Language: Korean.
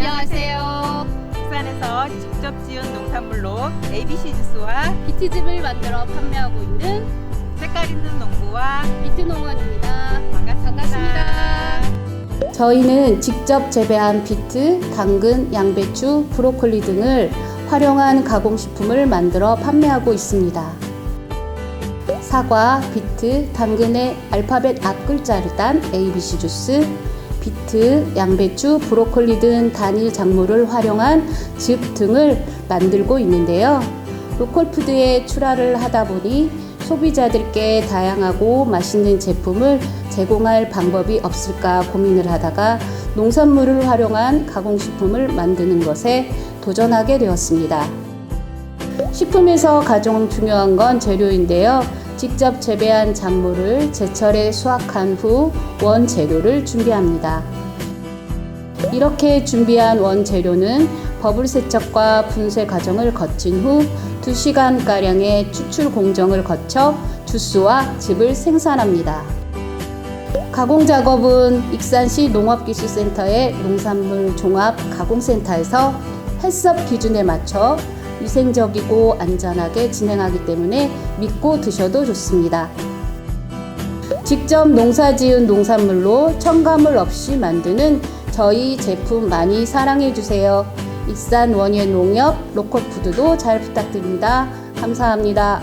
농장에서 직접 지은 농산물로 ABC 주스와 비트즙을 만들어 판매하고 있는 색깔 있는 농부와 비트농원입니다. 반갑습니다. 저희는 직접 재배한 비트, 당근, 양배추, 브로콜리 등을 활용한 가공식품을 만들어 판매하고 있습니다. 사과, 비트, 당근의 알파벳 앞글자를 딴 ABC 주스, 비트, 양배추, 브로콜리 등 단일 작물을 활용한 즙 등을 만들고 있는데요. 로컬푸드에 출하를 하다 보니 소비자들께 다양하고 맛있는 제품을 제공할 방법이 없을까 고민을 하다가 농산물을 활용한 가공식품을 만드는 것에 도전하게 되었습니다. 식품에서 가장 중요한 건 재료인데요. 직접 재배한 작물을 제철에 수확한 후 원재료를 준비합니다. 이렇게 준비한 원재료는 버블 세척과 분쇄 과정을 거친 후 2시간가량의 추출 공정을 거쳐 주스와 즙을 생산합니다. 가공 작업은 익산시 농업기술센터의 농산물 종합 가공센터에서 헬스업 기준에 맞춰 위생적이고 안전하게 진행하기 때문에 믿고 드셔도 좋습니다. 직접 농사 지은 농산물로 첨가물 없이 만드는 저희 제품 많이 사랑해 주세요. 익산 원예 농협 로컬푸드도 잘 부탁드립니다. 감사합니다.